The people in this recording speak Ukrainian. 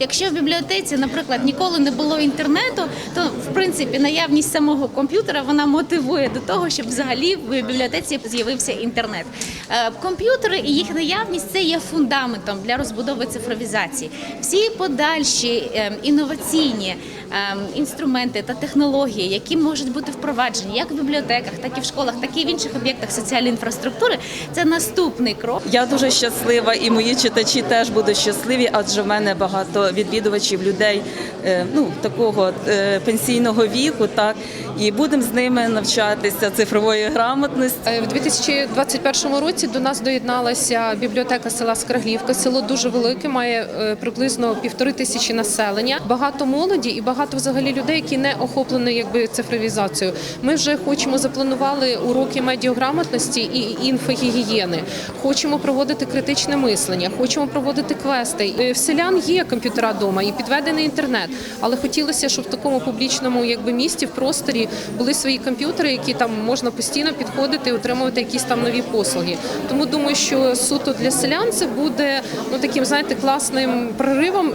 Якщо в бібліотеці, наприклад, ніколи не було інтернету, то в принципі наявність самого комп'ютера вона мотивує до того, щоб взагалі в бібліотеці з'явився інтернет. Е, Комп'ютери і їх наявність це є фундаментом для розбудови цифровізації. Всі подальші е, інноваційні е, інструменти та технології, які можуть бути впроваджені як в бібліотеках, так і в школах, так і в інших об'єктах соціальної інфраструктури, це наступний крок. Я дуже щаслива, і мої читачі теж будуть щасливі, адже в мене багато відвідувачів людей е, ну такого е, пенсійного віку, так і будемо з ними навчатися цифрової грамотності. Е, В 2021 році до нас доєдналася бібліотека села Скраглівка. Село дуже велике, має приблизно півтори тисячі населення. Багато молоді і багато взагалі людей, які не охоплені якби цифровізацією. Ми вже хочемо запланували уроки медіаграмотності і інфогігієни. Хочемо проводити критичне мислення, хочемо проводити квести. В селян є комп'ютера вдома і підведений інтернет, але хотілося, щоб в такому публічному якби місті в просторі були свої комп'ютери, які там можна постійно підходити і отримувати якісь там нові послуги. Тому думаю, що суто для селян це буде ну таким, знаєте, класним проривом